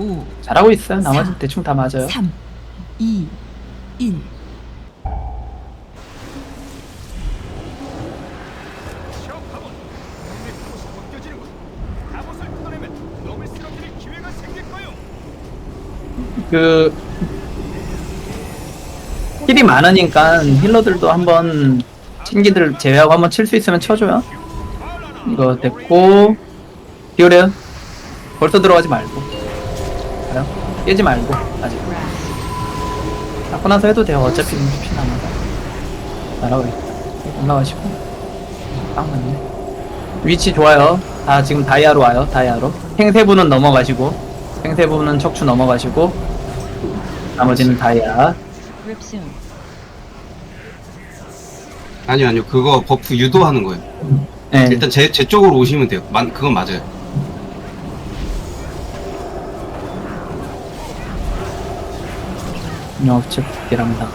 5, 잘하고 있어요. 나머지 사. 대충 다 맞아요. 3, 2, 1. 셔가본 내 그곳이 벗겨지는군 갑옷을 뜯어내면 놈을 쓰러뜨릴 기회가 생길 거요 그 힐이 많으니까 힐러들도 한번 신기들 제외하고 한번 칠 수 있으면 쳐줘요. 이거 됐고 기울여 벌써 들어가지 말고 그래요? 깨지 말고 아직 하고 나서 해도 돼요. 어차피 피 남아서 날아가 있다. 올라가시고 딱 맞네. 위치 좋아요. 다 지금 다이아로 와요. 다이아로 행세부는 넘어가시고 행세부는 척추 넘어가시고 나머지는 다이아. 립슨. 아니요 아니요 그거 버프 유도하는 거예요 네. 일단 제, 제 쪽으로 오시면 돼요 만, 그건 맞아요 업체 국기랍니다.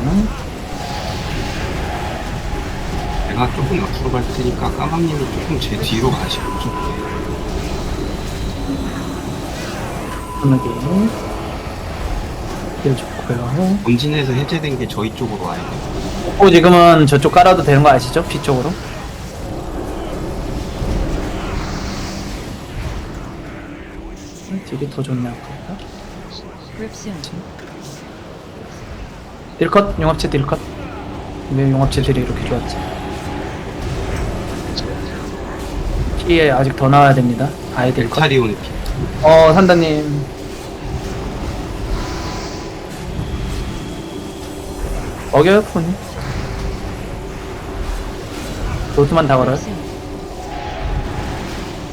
제가 조금 앞으로 갈 테니까 까방님이 조금 제 뒤로 가시고 편하게 길 좋고요. 검진에서 해제된 게 저희 쪽으로 와야 돼요 어 지금은 저쪽 깔아도 되는 거 아시죠? 피 쪽으로. 되게 더 좋네 아까. 딜컷 용합체 딜컷. 왜 용합체들이 이렇게 좋았지? 피에 아직 더 나와야 됩니다. 아예 딜컷. 피어 산다님. 먹여요 폰이. 로드만 다 걸어요.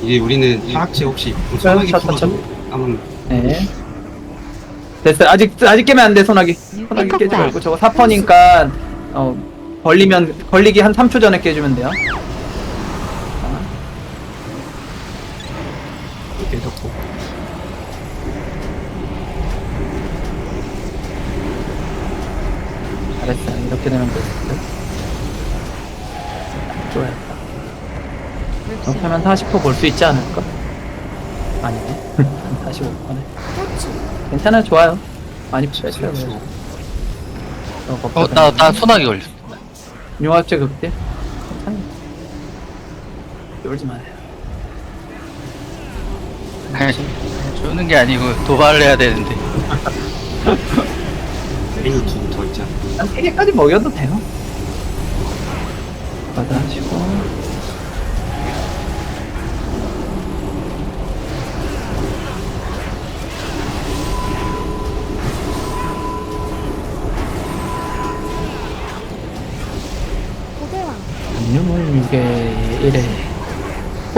이게 우리는 하락체 혹시 네, 소나기 차, 풀어서 차, 까방 네. 됐어요. 아직 아직 깨면 안 돼, 소나기. 소나기 깨지 말고 저거 사퍼니까 어 걸리면 걸리기 한 3초 전에 깨주면 돼요. 깨졌고 잘했어요. 이렇게 되면 됐어요. 좋아요. 이렇게. 하면 40%볼 수 있지 않을까? 아니네. 한 45%네. 괜찮아요. 좋아요. 많이 뺐어요. 그렇죠. 어, 나, 나 소나기 걸렸어. 융합체 극대. 괜찮아요. 놀지 마요. 아니, 주는 게 아니고 도발을 해야 되는데. 괜히 두더 있잖아 한 3개까지 먹여도 돼요. 받아하시고.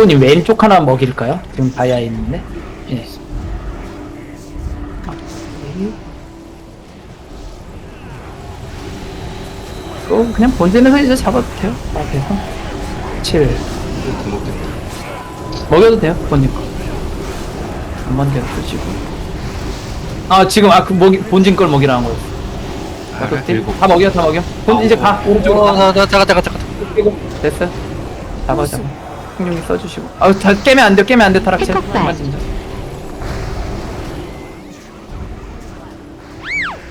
본이 왼쪽 하나 먹일까요? 지금 다이아 있는데. 예. 어, 그냥 본진에서 이제 잡아도 돼요. 앞에서. 7. 이렇게 못됐다 먹여도 돼요, 본진 거. 한번 계속 쓰시고. 아, 지금, 아, 그, 먹이, 본진 걸 먹이라는 거였어. 아, 다 먹여, 다 먹여. 본, 이제 가, 오른쪽으로 어, 가. 나, 나, 잠깐, 잠깐. 됐어. 잡아, 잡아. 흥룡이 써주시고. 아, 다 깨면 안 돼, 깨면 안 돼, 타락체. 정말 진짜.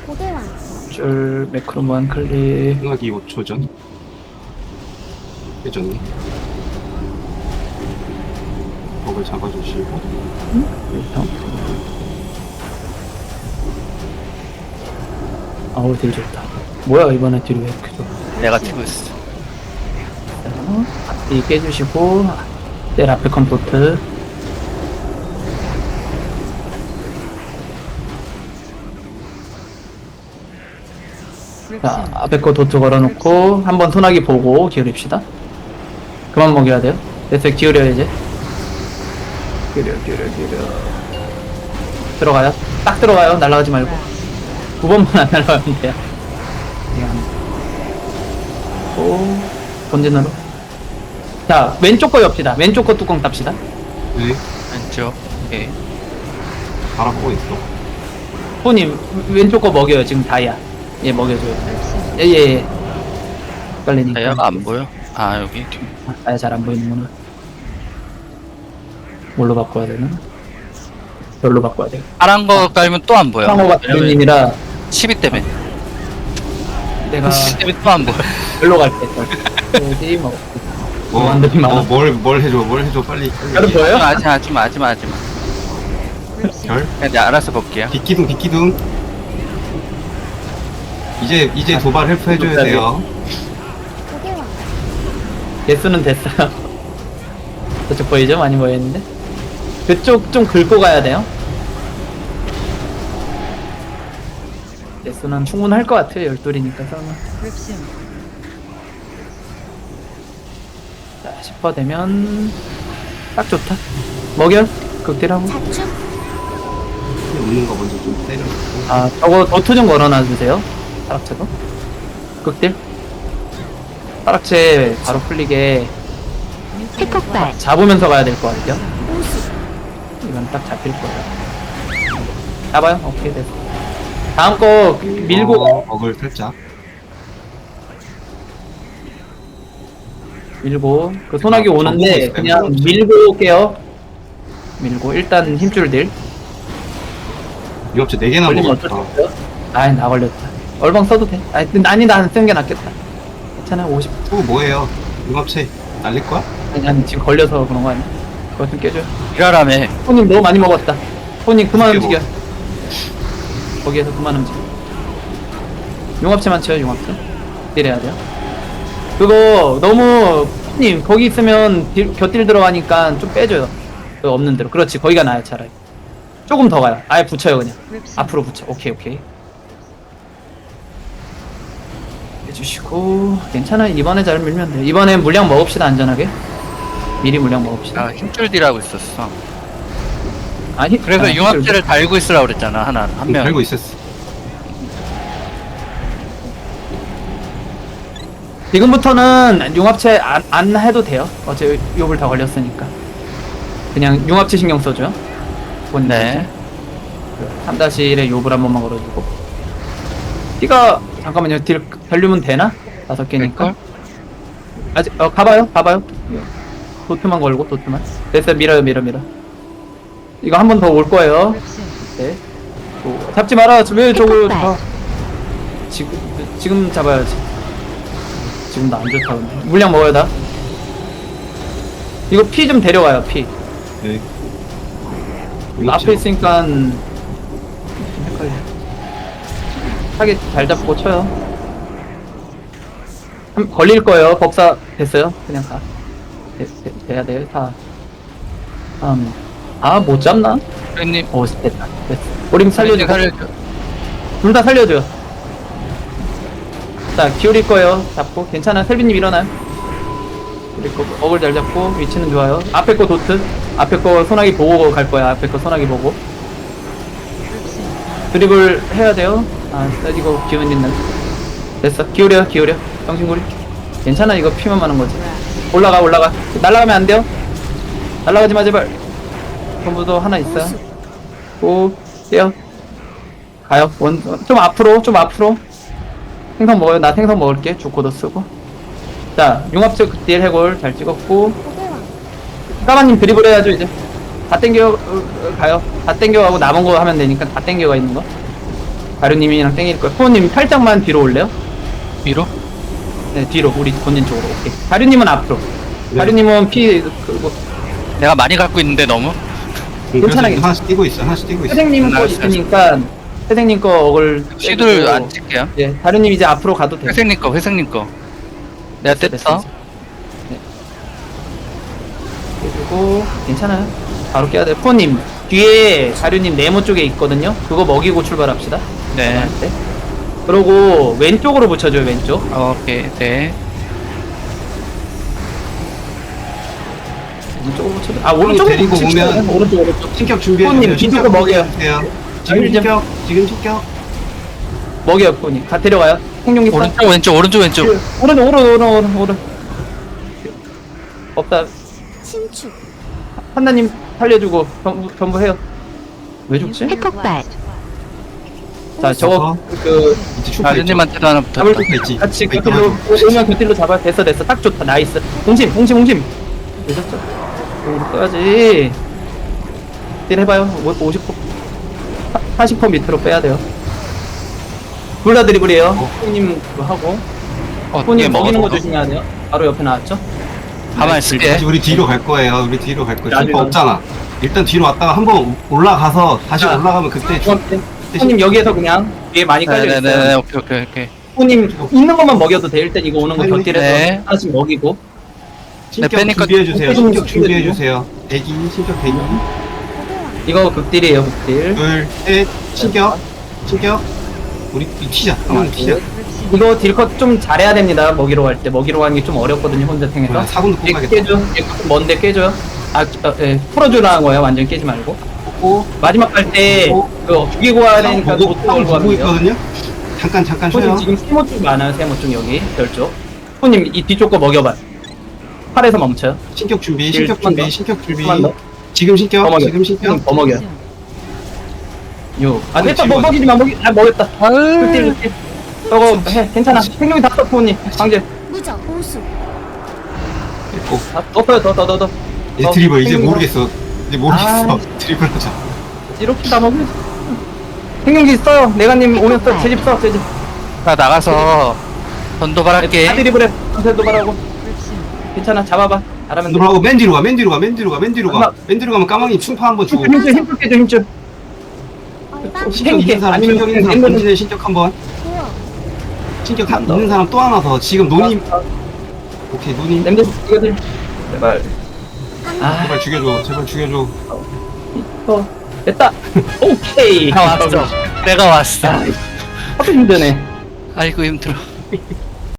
고대왕 줄, 매크로 무한 클릭. 소나기 5초 전 깨졌네 버을 잡아주시고 그렇죠. 아우, 딜 좋다. 뭐야, 이번에 딜이 왜 이렇게 좋아. 내가 튀고 있어. 앞뒤 깨주시고 내 앞에 컴포트. 자. 앞에 거 도트 걸어놓고 한번 소나기 보고 기울입시다. 그만 먹여야 돼요. 됐어요 기울여 이제. 기울여 기울여 기울여. 들어가요? 딱 들어가요. 날아가지 말고. 두 번만 안 날아가면 돼요. 오 본진으로 자 왼쪽 거 엽시다 왼쪽 거 뚜껑 tap시다 네 왼쪽. 오케이. 바라보고 있어 손님 왼쪽 거 먹여요 지금 다이아 예 먹여줘요 립슨. 예예예 빨리니까 다이아가 안 보여? 아, 여기 뒤. 다이아 잘안 보이는구나 뭘로 바꿔야 되나 별로 바꿔야 돼요. 파란 거 깔면 또 안 보여. 상호가 왜냐면 대님이라 12 때문에. 내가 12 때문에 또 안 보여. 별로 갈게. 어디 뭐 뭐, 완전히 많아. 어, 뭘, 뭘 해줘, 뭘 해줘, 빨리. 빨리 얘기해. 보여요? 하지 마, 하지 마, 하지 마, 하지 마. 별? 그냥 내가 알아서 볼게요. 빗기둥, 빗기둥. 이제, 이제 도발 헬프 해줘야. 돼요. 개수는 됐어요. 저쪽 보이죠? 많이 보였는데. 그쪽 좀 긁고 가야 돼요. 개수는 충분할 것 같아요. 열둘이니까 설마. 자, 10% 되면 딱 좋다. 먹여. 극딜하고. 없는 거 먼저 좀 때려. 아, 저거 도트 좀 걸어놔 주세요. 타락체도. 극딜. 타락체 바로 풀리게 태국발. 잡으면서 가야 될 것 같아요. 이건 딱 잡힐 거예요. 잡아요? 오케이, 됐어. 다음 거 밀고, 어, 먹을 살짝. 밀고. 그 소나기 아, 오는데 있어요. 그냥 밀고 올게요. 밀고, 일단 힘줄 딜. 이거 없지, 4개나 걸리면 어쩔 수 먹었다. 없어요. 아이, 나 걸렸다. 얼방 써도 돼. 아니, 아니, 나는 쓰는 게 낫겠다. 괜찮아, 50. 또 뭐예요? 융합체 날릴 거야? 아니, 아니, 지금 걸려서 그런 거 아니야? 그거 좀 깨줘요. 일하라며. 손님 너무 많이 먹었다. 손님 그만 움직여. 거기에서 그만 움직여. 융합체만 쳐요, 융합체. 딜해야 돼요. 그거 너무 손님 거기 있으면 딜, 곁딜 들어가니까 좀 빼줘요. 그 없는 대로. 그렇지, 거기가 나아요, 차라리. 조금 더 가요. 아예 붙여요, 그냥. 앞으로 붙여. 오케이, 오케이. 해주시고 괜찮아. 이번에 잘 밀면 돼. 이번에 물량 먹읍시다, 안전하게. 미리 물량 먹읍시다. 아, 힘줄 딜하고 있었어. 아니, 그래서 아, 융합체를 달고 있으라고 그랬잖아, 하나, 한 명. 달고 있었어. 지금부터는 융합체 안, 안 해도 돼요. 어제 욕을 다 걸렸으니까. 그냥 융합체 신경 써줘요. 본인 네. 한 다시에 욕을 한 번만 걸어주고. 띠가 잠깐만요. 딜 밸류면 되나? 다섯 개니까. 아직 어 가봐요. 가봐요. 도트만 걸고 도트만. 됐어요. 밀어요. 밀어 밀어. 이거 한 번 더 올 거예요. 네. 오, 잡지 마라. 왜 저걸. 다 지금 지금 잡아야지. 지금도 안 좋다 근데. 물량 먹어야 다. 이거 피 좀 데려와요. 피. 네. 앞에 있으니까 좀 헷갈려. 타겟 잘 잡고 쳐요. 한, 걸릴 거예요. 법사 됐어요. 그냥 가. 돼, 돼, 돼야 돼요. 다. 음. 아못 잡나? 형님, 오 됐다. 됐어. 우림 살려줘. 살려줘. 둘 다 살려줘요. 자, 기울일 거예요. 잡고. 괜찮아. 셀비님 일어나요. 기울일 거고. 어글 잘 잡고. 위치는 좋아요. 앞에 거 도트. 앞에 거 소나기 보고 갈 거야. 앞에 거 소나기 보고. 드립을 해야 돼요. 아, 이거 기운 있는. 됐어. 기울여, 기울여. 정신구리. 괜찮아. 이거 피만 많은 거지. 올라가, 올라가. 날아가면 안 돼요. 날아가지 마, 제발. 전부도 하나 있어요. 오, 뛰어. 가요. 원, 좀 앞으로, 좀 앞으로. 생선 먹어요. 나 생선 먹을게. 주코도 쓰고. 자, 융합적 극딜 해골 잘 찍었고. 까마님 드리블 해야죠, 이제. 다 땡겨, 어, 어, 가요. 다 땡겨가고 남은 거 하면 되니까 다 땡겨가 있는 거. 가루님이랑 땡길 거예요. 포우님 살짝만 뒤로 올래요? 위로? 네, 뒤로. 우리 본진 쪽으로. 오케이. 가루님은 앞으로. 가루님은 피, 그거. 내가 많이 갖고 있는데 너무? 괜찮아, 이거 하나씩 뛰고 있어, 하나씩 뛰고 있어. 선생님 거 알았어, 있으니까, 선생님 거 어글. 시들 떼고. 안 칠게요. 예, 가루님 이제 앞으로 가도 돼요. 회생님 거, 회생님 거. 내가 됐어, 뗐어. 네. 그리고 괜찮아요. 바로 깨야 돼. 포님 뒤에 자류님 네모 쪽에 있거든요. 그거 먹이고 출발합시다. 네. 할 때. 그러고 왼쪽으로 붙여줘요. 왼쪽. 오케이, 네. 오른쪽으로 붙여줘. 아 오른쪽으로 데리고 붙이죠. 오면 오른쪽 오른쪽. 신격 준비해 손님, 뒤쪽으로 먹여요. 지금 아니, 신격, 지금 신격. 먹여요. 포님. 가 데려가요. 써. 오른쪽, 왼쪽, 오른쪽, 왼쪽. 오른 오른 오른 오른 오른. 없다. 신축 판다님 살려주고 전부 전부 해요. 왜 죽지? 태국발 자 저거 그 이제 슈퍼 있죠? 아드님한테도 하나 붙었다. 잡을 슈퍼 있지. 같이 이거 그딜로 하나. 오면 그 딜로 잡아 됐어 됐어 딱 좋다 나이스 홍심 홍심 홍심 되셨죠? 오 써야지 딜 해봐요 50% 40% 밑으로 빼야 돼요. 둘다 드리블이에요. 손님 그거 하고. 어떻게 손님 먹이는 거 조심해야 돼요. 바로 옆에 나왔죠? 가만 있을게 다시 우리 뒤로 갈 거예요. 우리 뒤로 갈 거예요. 슈퍼 없잖아. 일단 뒤로 왔다가 한번 올라가서 다시 자, 올라가면 그때 주- 손님 여기에서 그냥 뒤에 많이 깔려 네네네 있어요. 오케이 오케이 오케이 손님 있는 것만 먹여도 돼. 일단 이거 오는 거 네. 곁들여서 네. 하나씩 먹이고. 신격 빼니까 준비해 주세요. 좀 신격 준비해. 주세요. 대기 신격 대기. 이거 극딜이에요, 극딜. 둘, 셋, 신격, 신격. 우리 튀자. 한번 튀자. 이거 딜컷 좀 잘해야 됩니다. 먹이러 갈 때. 먹이러 가는 게 좀 어렵거든요, 혼자 탱에서. 아, 사군도 얘 뽑아야겠다. 깨줘. 얘 먼데 깨줘요. 아, 어, 예, 풀어주라는 거예요. 완전 깨지 말고. 고 마지막 갈 때, 어? 그, 죽이고 와야 되니까 보고 걸고 보고. 있거든요. 잠깐 잠깐 손님 쉬어요. 지금 세모 쪽 많아요, 세모 쪽 여기. 별쪽. 손님 이 뒤쪽 거 먹여봐. 팔에서 멈춰요. 신격 준비, 일, 신격 준비, 더. 신격 준비. 더. 지금 더 신격, 먹여. 지금. 손님 더 먹여. 요. 아, 손님 됐다. 뭐. 먹이지 마, 먹이. 아, 먹였다. 극딜, 극딜. 저거 해. 괜찮아. 생명이 다 썼어, 손님. 방제. 무적 보수 됐고. 아, 더, 더, 더, 더, 더. 이제 어, 드리블 이제 생명이 모르겠어. 이제 모르겠어. 아. 드리블 하자. 이렇게 다 먹여. 생명기 써요. 내가님 오면 써. 제집 써, 제집. 나 나가서 전도발할게 다 드리블해. 전세 도발하고. 괜찮아. 잡아봐. 잘하면 돼. 드리블하고 맨 뒤로 가, 맨 뒤로 가, 맨 뒤로 가, 맨 뒤로 가. 맨 뒤로 가면 까망이 충파 한번 주고. 힘줄, 힘줄, 깨줘, 힘줄. 신격 있는 사람, 아니면 신격 있는 사람, 왼손으로- 본진에 신격 한 번. 신격 더. 있는 사람 또 하나 더. 지금 노님. 아, 오케이, 노님. 냄새 이거들. 제발. 아, 제발 죽여줘, 제발 죽여줘. 어, 됐다. 오케이. 나 왔어 내가 왔어 아, 하도 힘드네. 아이고 힘들어